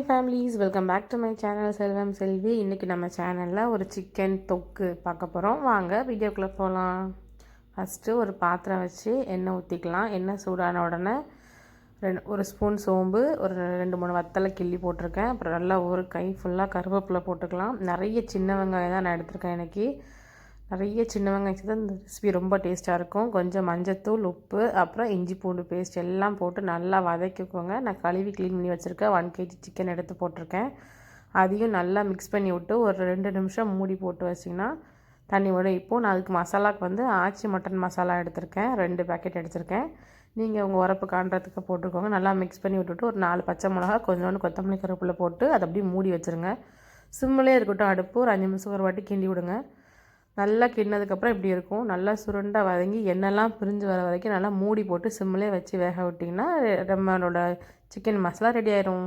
Hi families welcome back to my channel Selvam Selvi இன்றைக்கி நம்ம சேனலில் ஒரு சிக்கன் தொக்கு பார்க்க போகிறோம் வாங்க வீடியோக்குள்ளே போகலாம் ஃபஸ்ட்டு ஒரு பாத்திரம் வச்சு எண்ணெய் ஊற்றிக்கலாம் எண்ணெய் சூடான உடனே ரெண்டு ஒரு ஸ்பூன் சோம்பு ஒரு ரெண்டு மூணு வத்தலை கிள்ளி போட்டிருக்கேன். அப்புறம் நல்லா ஒரு கை ஃபுல்லாக கருவேப்பிலை போட்டுக்கலாம். நிறைய சின்ன வெங்காயம் தான் நான் எடுத்திருக்கேன் எனக்கு நிறைய சின்ன வெங்காயம் சேர்த்து இந்த ரெசிபி ரொம்ப டேஸ்ட்டாக இருக்கும். கொஞ்சம் மஞ்சத்தூள் உப்பு அப்புறம் இஞ்சி பூண்டு பேஸ்ட் எல்லாம் போட்டு நல்லா வதக்கிக்கோங்க. நான் கழுவி க்ளீன் பண்ணி வச்சுருக்கேன். ஒன் கேஜி சிக்கன் எடுத்து போட்டிருக்கேன். அதையும் நல்லா மிக்ஸ் பண்ணி விட்டு ஒரு ரெண்டு நிமிஷம் மூடி போட்டு வச்சிங்கன்னா தண்ணி விடும் இப்போது நான் அதுக்கு மசாலாவுக்கு வந்து ஆச்சி மட்டன் மசாலா எடுத்திருக்கேன். ரெண்டு பேக்கெட் எடுத்திருக்கேன். நீங்கள் உங்கள் உரப்பு காண்றதுக்கு போட்டுக்கோங்க நல்லா மிக்ஸ் பண்ணி விட்டுட்டு ஒரு நாலு பச்சை மிளகா கொஞ்சோண்டு கொத்தமல்லி கருவேப்பிலை போட்டு அதை அப்படியே மூடி வச்சுருங்க. சிம்மிலே இருக்கட்டும் அடுப்பு. ஒரு அஞ்சு நிமிஷம் ஒரு வாட்டி கிண்டி விடுங்க. நல்லா கிண்ணதுக்கப்புறம் இப்படி இருக்கும். நல்லா சுருண்டை வதங்கி எண்ணெய்லாம் பிரிஞ்சு வர வரைக்கும் நல்லா மூடி போட்டு சிம்மிலே வச்சு வேக விட்டிங்கன்னா நம்மளோட சிக்கன் மசாலா ரெடி ஆயிரும்.